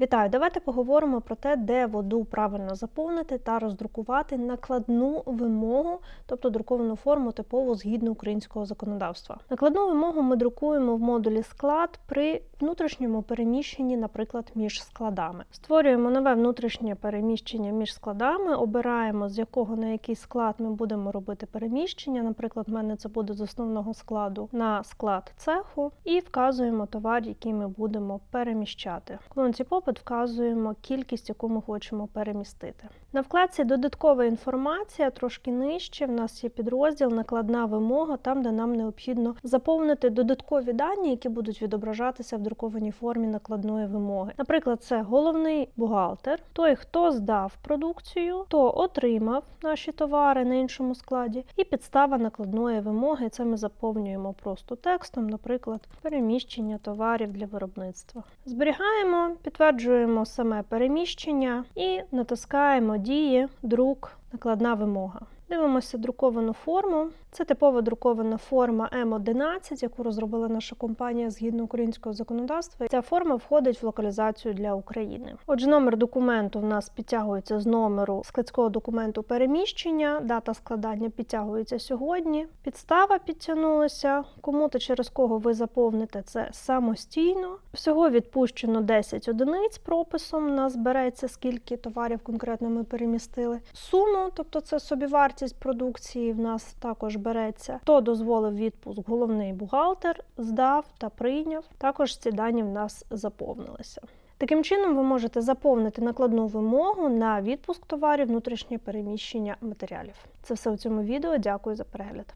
Вітаю! Давайте поговоримо про те, де воду правильно заповнити та роздрукувати накладну вимогу, тобто друковану форму типову згідно українського законодавства. Накладну вимогу ми друкуємо в модулі склад при внутрішньому переміщенні, наприклад, між складами. Створюємо нове внутрішнє переміщення між складами, обираємо з якого на який склад ми будемо робити переміщення. Наприклад, в мене це буде з основного складу на склад цеху, і вказуємо товар, який ми будемо переміщати. В колонці попит вказуємо кількість, яку ми хочемо перемістити. На вкладці додаткова інформація трошки нижче. В нас є підрозділ накладна вимога, там де нам необхідно заповнити додаткові дані, які будуть відображатися в друкованій формі накладної вимоги. Наприклад, це головний бухгалтер, той, хто здав продукцію, хто отримав наші товари на іншому складі, і підстава накладної вимоги. Це ми заповнюємо просто текстом, наприклад, переміщення товарів для виробництва. Зберігаємо, підтверджуємо саме переміщення і натискаємо дії, друк, накладна вимога. Дивимося друковану форму. Це типова друкована форма М11, яку розробила наша компанія згідно українського законодавства. Ця форма входить в локалізацію для України. Отже, номер документу в нас підтягується з номеру складського документу переміщення. Дата складання підтягується сьогодні. Підстава підтягнулася. Кому та через кого ви заповните це самостійно. Всього відпущено 10 одиниць прописом. У нас береться скільки товарів конкретно ми перемістили. Суму, тобто це собівартість продукції, в нас також береться. Хто дозволив відпуск, головний бухгалтер, здав та прийняв. Також ці дані в нас заповнилися. Таким чином, ви можете заповнити накладну вимогу на відпуск товарів внутрішнє переміщення матеріалів. Це все у цьому відео. Дякую за перегляд.